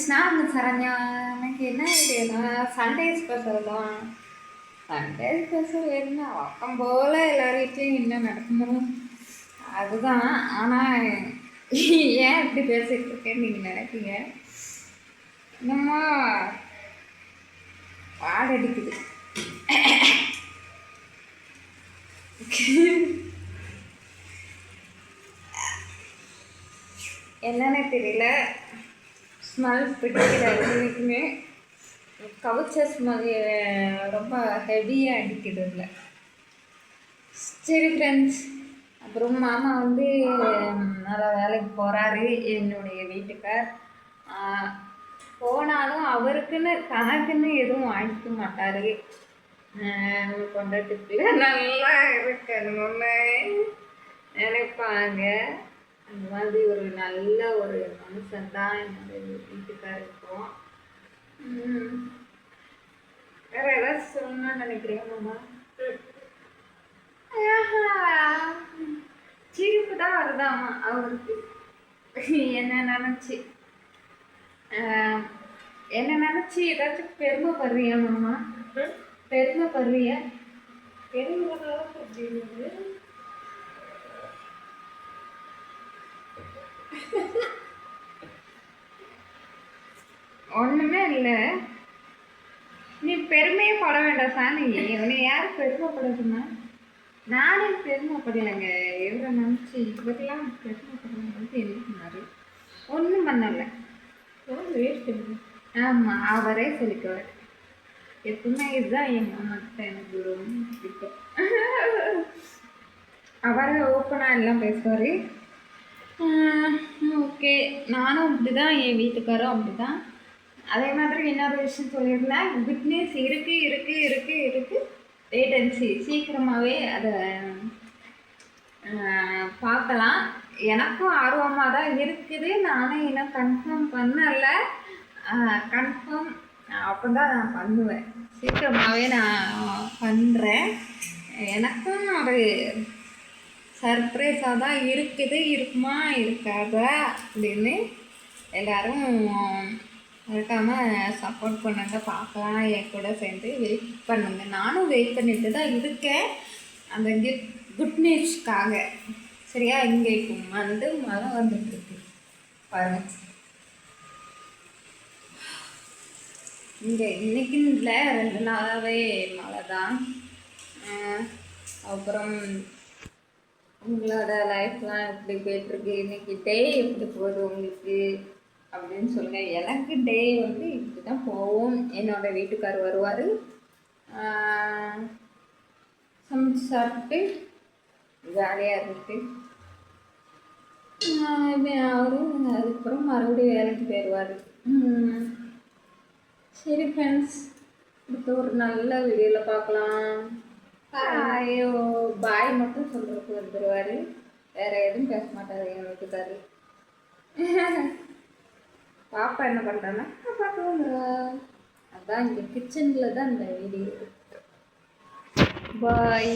இருந்துச்சுன்னா நான் சரண்யா எனக்கு என்ன ஐடியானா சண்டே ஸ்பெஷல் தான். சண்டே ஸ்பெஷல் என்ன? வழக்கம் போல் எல்லார் வீட்லேயும் என்ன நடக்கணும் அதுதான். ஆனால் ஏன் இப்படி பேசிகிட்டு இருக்கேன்னு நீங்கள் நினைப்பீங்க? நம்ம பாடடிக்குது என்னன்னு தெரியல. ஸ்மெல் பிடிக்கல எல்லாருக்குமே கவுச்ச ஸ்மெல் ரொம்ப ஹெவியாக அடிக்கிறது இல்லை சரி ஃப்ரெண்ட்ஸ் அப்புறம் மாமா வந்து நல்லா வேலைக்கு போகிறாரு என்னுடைய வீட்டுக்கார் போனாலும் அவருக்குன்னு தனக்குன்னு எதுவும் வாங்கிக்க மாட்டார். கொண்டாட்டுக்குள்ள நல்லா இருக்கணும்னு நினைப்பாங்க. அந்த மாதிரி ஒரு நல்ல ஒரு மனுஷன் தான் என்னோட வீட்டுக்கார் இருக்கும் உம் வேற ஏதாச்சும் சொல்லணும்னு நினைக்கிறேன் மாமா? சிரிப்பு தான் வருதாமா அவருக்கு. என்ன நினச்சி? என்ன நினச்சி ஏதாச்சும் பெருமைப்படுறியா மாமா? பெருமைப்படுறியா பெருமைப்படுறதா அப்படின்னு ஒன்றுமே இல்லை. நீ பெருமையே பட வேண்டாம் சாமி. உன்னை யார் பெருமைப்பட சொன்னா? நானே பெருமைப்படலைங்க எவ்வளோ நினச்சி இவரெல்லாம் பெருமைப்படலாம் என்ன பண்ணாரு ஒன்றும் பண்ணலை. ஆமாம் அவரே சொல்லிக்குவார். எப்பவுமே இதுதான் என் மாமாக்கிட்ட எனக்கு ரொம்ப பிடிக்கும் அவரே ஓப்பனாக எல்லாம் பேசுவார். ஓகே. நானும் அப்படி தான் என் வீட்டுக்காரும் அப்படி தான் அதே மாதிரி இன்னொரு விஷயம் சொல்லியிருந்தேன் குட்னஸ் இருக்குது இருக்குது இருக்குது இருக்குது சீக்கிரமாகவே அதை பார்க்கலாம். எனக்கும் ஆர்வமாக தான் இருக்குது. நானும் இன்னும் கன்ஃபார்ம் பண்ணலை. கன்ஃபார்ம் அப்போ தான் நான் பண்ணுவேன். சீக்கிரமாகவே நான் பண்ணுறேன் எனக்கும் ஒரு சர்ப்ரைஸாக தான் இருக்குது. இருக்குமா இருக்காதா அப்படின்னு எல்லோரும் மறக்காமல் சப்போர்ட் பண்ணுங்க பார்க்கலாம் என் கூட சேர்ந்து வெயிட் பண்ணுங்க. நானும் வெயிட் பண்ணிட்டு தான் இருக்கேன். அந்த கிட் குட் நியூஸ்க்காக சரியா? இங்கே இப்போ வந்து மழை வந்துட்டு இருக்கு. பாருங்க. இங்கே இன்னைக்குன்னு இல்லை ரெண்டு நாளாகவே மழை தான். அப்புறம் உங்களோட லைஃப்லாம் எப்படி போயிட்டுருக்கு இன்னைக்கு டே எப்படி போகுது உங்களுக்கு? அப்படின்னு சொல்லுங்கள் எனக்கு டே வந்து இப்படி தான் போவோம் என்னோட வீட்டுக்கார் வருவார். சமைச்சு சாப்பிட்டு ஜாலியாக இருந்துட்டு அவரும் அதுக்கப்புறம் மறுபடியும் வேலைக்கு போயிடுவார் சரி ஃப்ரெண்ட்ஸ் அடுத்த ஒரு நல்ல வீடியோவில் பார்க்கலாம். ஐயோ பாய் மட்டும் சொல்கிறதுக்கு வந்துடுவார் வேறு எதுவும் பேச மாட்டார் என் வீட்டுக்காரு. பாப்பா என்ன பண்ணுறான்னா பாப்பா தூங்குறா அதான் இங்கே கிச்சனில் தான் இந்த வீடியோ பாய்